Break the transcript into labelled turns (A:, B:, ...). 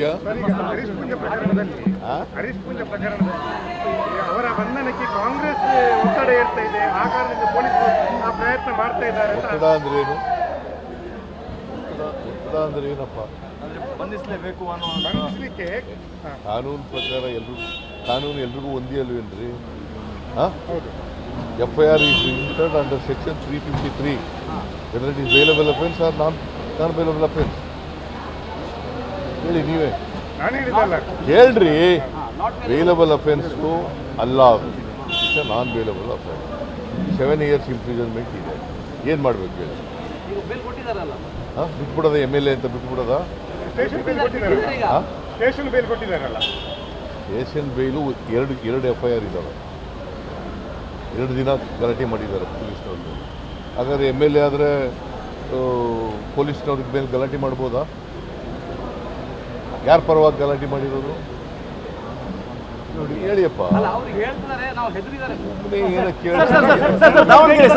A: ಇದೆಯಾ?
B: ಸರ್, ಹರೀಶ್ ಪೂಜೆ ಪ್ರಕರಣದಲ್ಲಿ ಹರೀಶ್ ಪೂಜೆ ಪ್ರಕರಣದಲ್ಲಿ ಅವರ ಬಂಧನಕ್ಕೆ ಕಾಂಗ್ರೆಸ್ ಒತ್ತಡ ಇರ್ತಾ ಇದೆ. ಆ ಕಾರಣದಿಂದ ಪೊಲೀಸರು ಆ ಪ್ರಯತ್ನ ಮಾಡ್ತಾ ಇದ್ದಾರೆ ಅಂತ
A: ಒತ್ತಡ ಅಂದ್ರೆ ಏನು? ಒತ್ತಡ- ಅಂದ್ರೆ ಏನಪ್ಪ?
C: ಬಂಧಿಸಲೇಬೇಕು ಅನ್ನೋ
B: ಬಂಧಿಸಲಿಕ್ಕೆ
A: ಕಾನೂನು ಪ್ರಕಾರ ಎಲ್ರಿಗೂ ಕಾನೂನು ಎಲ್ರಿಗೂ ಒಂದೇ ಅಲ್ವೇನ್ರಿ
B: ಹೌದು.
A: F I R is registered under section three fifty three whether it is bailable offence or non non bailable offence ಹೇಳಿ ನೀವೇ. ಹೇಳ್ರಿ. ಬೇಲಬಲ್ ಅಫೆನ್ಸ್ಗೂ ಅಲ್ಲ non bailable offence seven years imprisonment ಇದೆ. ಏನು ಮಾಡಬೇಕು ಹೇಳಿ?
C: ಬೇಲ್ ಕೊಟ್ಟಿದಾರಲ್ಲ
A: ಹಾಂ? ಬಿಟ್ಬಿಡೋದ ಎಂ ಎಲ್ ಎ ಅಂತ ಬಿಟ್ಬಿಡೋದ?
B: ಸ್ಟೇಷನ್ ಬೇಲು
A: ಎರಡು ಎರಡು ಎಫ್ ಐ ಆರ್ ಇದ್ದಾವೆ ಎರಡು ದಿನ ಗಲಾಟೆ ಮಾಡಿದ್ದಾರೆ ಪೊಲೀಸ್ನವ್ರಿಗೆ ಹಾಗಾದ್ರೆ ಎಂ ಎಲ್ ಎ ಆದರೆ ಪೊಲೀಸ್ನವ್ರಿಗೆ ಮೇಲೆ ಗಲಾಟೆ ಮಾಡ್ಬೋದಾ? ಯಾರ ಪರವಾಗಿ ಗಲಾಟೆ ಮಾಡಿರೋದು? ನೋಡಿ ಹೇಳಿಯಪ್ಪ. ಸುಮ್ಮನೆ ಏನೋ ಕೇಳಿ